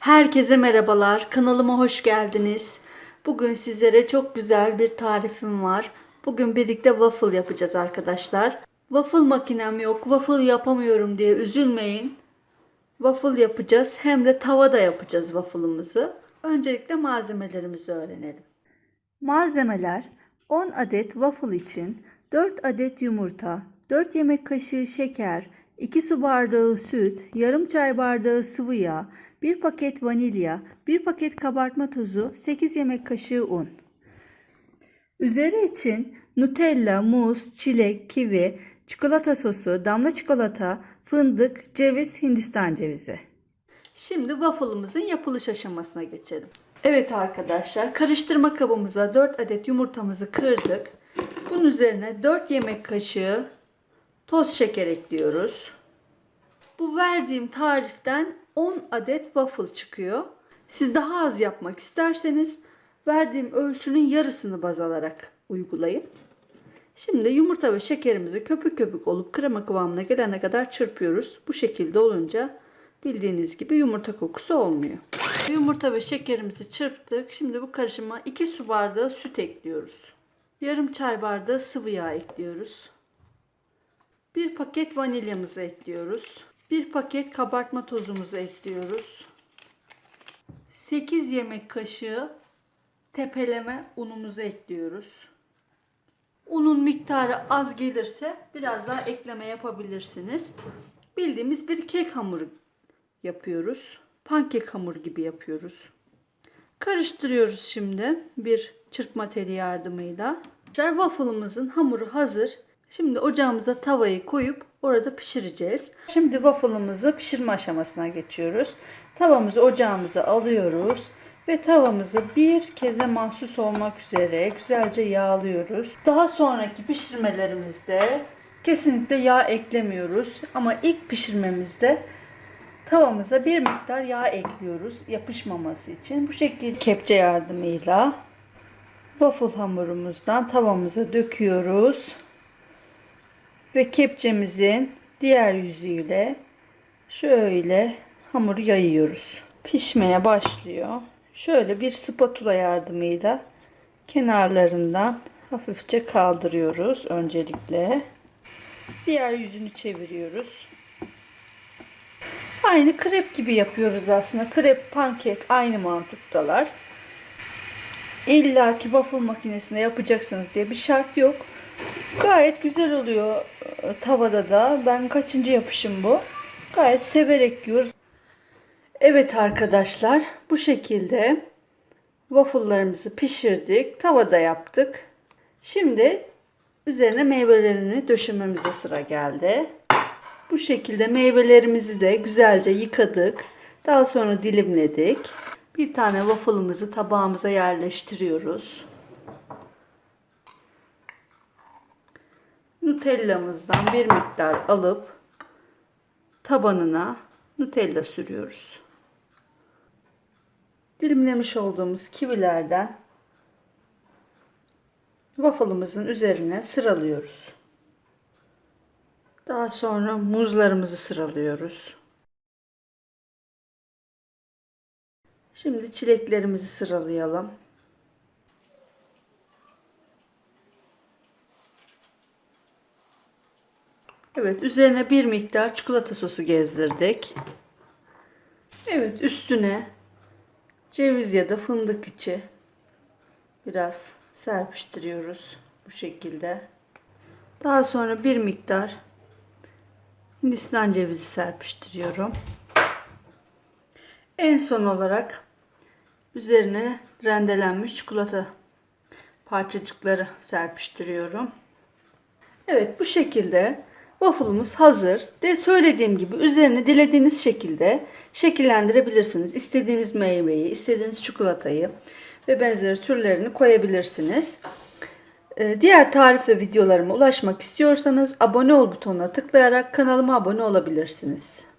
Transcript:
Herkese merhabalar. Kanalıma hoş geldiniz. Bugün sizlere çok güzel bir tarifim var. Bugün birlikte waffle yapacağız arkadaşlar. Waffle makinem yok, waffle yapamıyorum diye üzülmeyin. Waffle yapacağız hem de tavada yapacağız waffle'ımızı. Öncelikle malzemelerimizi öğrenelim. Malzemeler 10 adet waffle için 4 adet yumurta, 4 yemek kaşığı şeker, 2 su bardağı süt, yarım çay bardağı sıvı yağ, 1 paket vanilya, 1 paket kabartma tozu, 8 yemek kaşığı un. Üzeri için Nutella, muz, çilek, kivi, çikolata sosu, damla çikolata, fındık, ceviz, hindistan cevizi. Şimdi waffle'ımızın yapılış aşamasına geçelim. Evet arkadaşlar karıştırma kabımıza 4 adet yumurtamızı kırdık. Bunun üzerine 4 yemek kaşığı toz şeker ekliyoruz. Bu verdiğim tariften 10 adet waffle çıkıyor. Siz daha az yapmak isterseniz verdiğim ölçünün yarısını baz alarak uygulayın. Şimdi yumurta ve şekerimizi köpük köpük olup krema kıvamına gelene kadar çırpıyoruz. Bu şekilde olunca bildiğiniz gibi yumurta kokusu olmuyor. Yumurta ve şekerimizi çırptık. Şimdi bu karışıma 2 su bardağı süt ekliyoruz. Yarım çay bardağı sıvı yağ ekliyoruz. Bir paket vanilyamızı ekliyoruz. Bir paket kabartma tozumuzu ekliyoruz. 8 yemek kaşığı tepeleme unumuzu ekliyoruz. Unun miktarı az gelirse biraz daha ekleme yapabilirsiniz. Bildiğimiz bir kek hamuru yapıyoruz. Pankek hamur gibi yapıyoruz. Karıştırıyoruz şimdi bir çırpma teli yardımıyla. Waffle'ımızın hamuru hazır. Şimdi ocağımıza tavayı koyup orada pişireceğiz. Şimdi waffle'ımızı pişirme aşamasına geçiyoruz. Tavamızı ocağımıza alıyoruz ve tavamızı bir keze mahsus olmak üzere güzelce yağlıyoruz. Daha sonraki pişirmelerimizde kesinlikle yağ eklemiyoruz ama ilk pişirmemizde tavamıza bir miktar yağ ekliyoruz yapışmaması için. Bu şekilde kepçe yardımıyla waffle hamurumuzdan tavamıza döküyoruz ve kepçemizin diğer yüzüyle şöyle hamuru yayıyoruz. Pişmeye başlıyor. Şöyle bir spatula yardımıyla kenarlarından hafifçe kaldırıyoruz öncelikle. Diğer yüzünü çeviriyoruz. Aynı krep gibi yapıyoruz aslında. Krep, pankek aynı mantıktalar. İlla ki waffle makinesinde yapacaksınız diye bir şart yok. Gayet güzel oluyor e, tavada da. Ben kaçıncı yapışım bu. Gayet severek yiyoruz. Evet arkadaşlar bu şekilde waffle'larımızı pişirdik. Tavada yaptık. Şimdi üzerine meyvelerini döşememize sıra geldi. Bu şekilde meyvelerimizi de güzelce yıkadık. Daha sonra dilimledik. Bir tane waffle'ımızı tabağımıza yerleştiriyoruz. Nutellamızdan bir miktar alıp tabanına Nutella sürüyoruz. Dilimlemiş olduğumuz kivilerden waffle'ımızın üzerine sıralıyoruz. Daha sonra muzlarımızı sıralıyoruz. Şimdi çileklerimizi sıralayalım. Evet, üzerine bir miktar çikolata sosu gezdirdik. Evet, üstüne ceviz ya da fındık içi biraz serpiştiriyoruz bu şekilde. Daha sonra bir miktar Hindistan cevizi serpiştiriyorum. En son olarak üzerine rendelenmiş çikolata parçacıkları serpiştiriyorum. Evet bu şekilde waffle'ımız hazır. De söylediğim gibi üzerine dilediğiniz şekilde şekillendirebilirsiniz. İstediğiniz meyveyi, istediğiniz çikolatayı ve benzeri türlerini koyabilirsiniz. Ee, Diğer tarif ve videolarıma ulaşmak istiyorsanız abone ol butonuna tıklayarak kanalıma abone olabilirsiniz.